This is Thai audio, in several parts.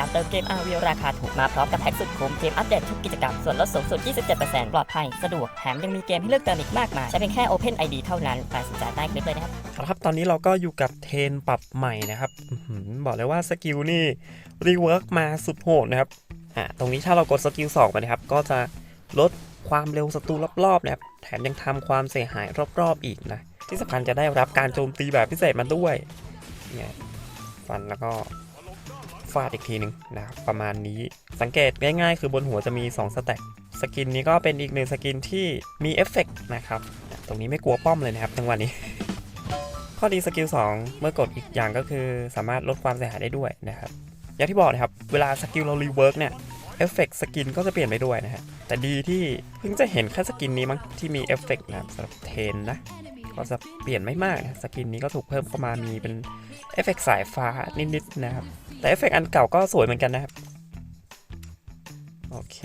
การเติมเกม RV ราคาถูกมาพร้อมกับแพ็กสุดคุ้มเกมอัปเดตทุกกิจกรรมส่วนลดสูงสุด 27%ปลอดภัย สะดวก แถมยังมีเกมให้เลือกเติมอีกมากมาย ใช้เพียงแค่ Open ID เท่านั้นไปสนใจใต้คลิปเลยนะครับ ครับ ตอนนี้เราก็อยู่กับเทนปรับใหม่นะครับบอกเลยว่าสกิลนี่รีเวิร์กมาสุดโหดนะครับอ่าตรงนี้ถ้าเรากดสกิล2ไปนะครับ ก็จะลดความเร็วศัตรูรอบๆนะครับแถมยังทำความเสียหายรอบๆอีกนะที่สำคัญจะได้รับการโจมตีแบบพิเศษมาด้วยเนี่ยฟันแล้วก็ ฟาดอีกทีหนึ่งนะครับประมาณนี้สังเกตง่ายๆ คือบนหัวจะมี 2 สแต็กสกินนี้ก็เป็นอีกหนึ่งสกินที่มีเอฟเฟกต์นะครับ ตรงนี้ไม่กลัวป้อมเลยนะครับจังหวะนี้ ข้อดีสกิล2เมื่อกดอีกอย่างก็คือสามารถลดความเสียหายได้ด้วยนะครับอย่างที่บอกนะครับเวลาสกิลเรารีเวิร์กเนี่ยเอฟเฟกต์สกินก็จะเปลี่ยนไปด้วยนะฮะแต่ดีที่เพิ่งจะเห็นแค่สกินนี้มั้งที่มีเอฟเฟกต์นะครับสำหรับเทนนะก็จะเปลี่ยนไม่มากนะสกินนี้ก็ถูกเพิ่มเข้ามามีเป็นเอฟเฟกต์สายฟ้านิดๆนะครับ แต่เอฟเฟกต์อันเก่าก็สวยเหมือนกันนะครับ โอเค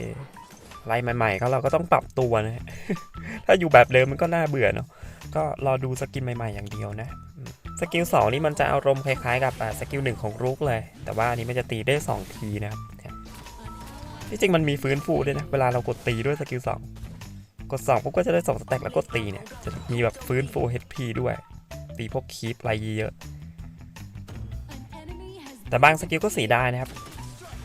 ไล่ใหม่ๆก็เราก็ต้องปรับตัวนะถ้าอยู่แบบเดิมมันก็น่าเบื่อเนาะก็รอดูสกินใหม่ๆอย่างเดียวนะสกิล2นี่มันจะอารมณ์คล้ายๆกับสกิลหนึ่งของรุกเลย แต่ว่าอันนี้มันจะตีได้ 2 ทีนะครับที่จริงมันมีฟื้นฟูด้วยนะเวลาเรากดตีด้วยสกิล2กด2ปุ๊บก็จะได้2สแต็กแล้วกดตีเนี่ยจะมีแบบฟื้นฟู HP ด้วย ตีพวกคีปไรเยอะ แต่บางสกิลก็สีได้นะครับ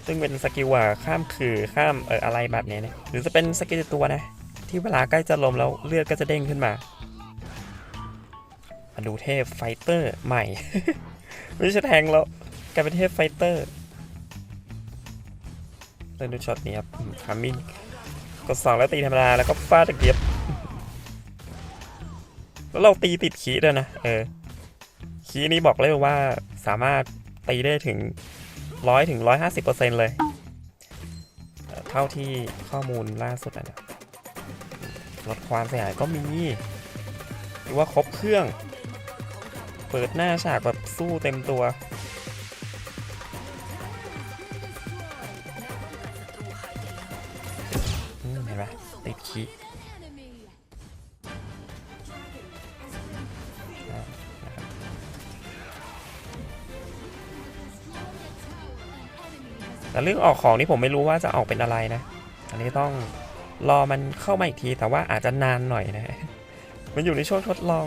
ซึ่งเป็นสกิลว่าข้ามคือข้ามเอออะไรแบบนี้นะหรือจะเป็นสกิลตัวนะ ที่เวลาใกล้จะลมแล้วเลือดก็จะเด้งขึ้นมามาดูเทพไฟเตอร์ใหม่ ไม่ใช่แทงแล้วกลายเป็นเทพไฟเตอร์เลยดูช็อตนี้ครับคามินกดสองแล้วตีธรรมดาแล้วก็ฟาดตะเกียบแล้วเราตีติดขีด้วยนะ เออ ขีนี้บอกเลยว่าสามารถ ตีได้ถึงร้อยถึงร้อยห้าสิบเปอร์เซ็นต์เลย เท่าที่ข้อมูลล่าสุดนะลดความเสียหายก็มีหรือว่าครบเครื่อง เปิดหน้าฉากแบบสู้เต็มตัวอืมเห็นไหมติดคี แต่เรื่องออกของนี่ผมไม่รู้ว่าจะออกเป็นอะไรนะ อันนี้ต้องรอมันเข้ามาอีกทีแต่ว่าอาจจะนานหน่อยนะ มันอยู่ในช่วงทดลอง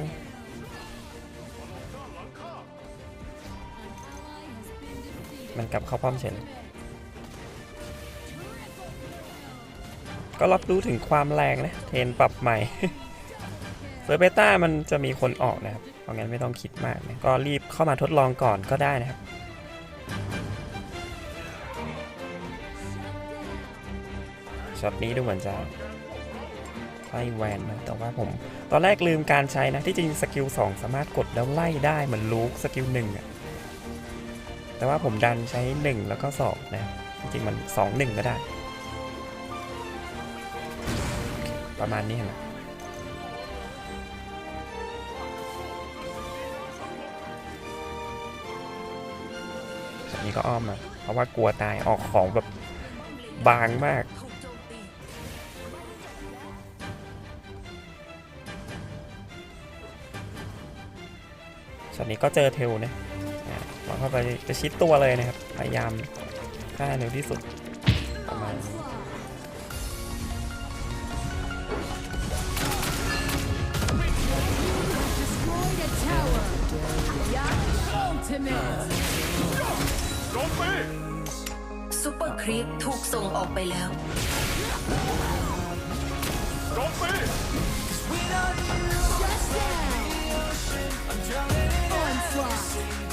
มันกลับเข้าป้อมเฉยเลก็รับรู้ถึงความแรงนะ เทนปรับใหม่เซอร์เบต้ามันจะมีคนออกนะครับเพราะงั้นไม่ต้องคิดมากนะก็รีบเข้ามาทดลองก่อนก็ได้นะครับ ช็อตนี้ดูเหมือนจะไล่แวนนะแต่ว่าผมตอนแรกลืมการใช้นะที่จริงสกิล2สามารถกดแล้วไล่ได้เหมือนลูกสกิล1อะแต่ว่าผมดันใช้ 1 แล้วก็2นะจริงๆมัน 2 1 ก็ได้ ประมาณนี้เห็นไหมแบบนี้ก็อ้อมมาเพราะว่ากลัวตายออกของแบบบางมาก ช็อตนี้ก็เจอเทลนะอะเราเข้าไปจะชิดตัวเลยนะครับ พยายามฆ่าให้เร็วที่สุดประมาณนี้ Destroyed a tower. Ultimate. ซูเปอร์ครีปถูกส่งออกไปแล้ว Shut down. fly.